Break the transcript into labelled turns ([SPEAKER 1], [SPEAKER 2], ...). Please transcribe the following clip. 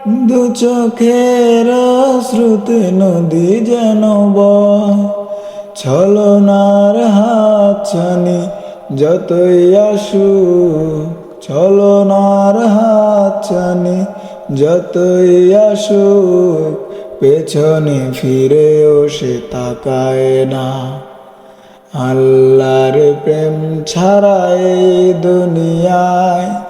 [SPEAKER 1] দু চোখের শ্রুতে নদী যেন ছলনার হাত ছানি যতই আসুক, ছলনার হাত ছানি যতই আসুক, পেছনে ফিরেও সে তাকায় না। আল্লাহর প্রেম ছাড়া এই দুনিয়ায়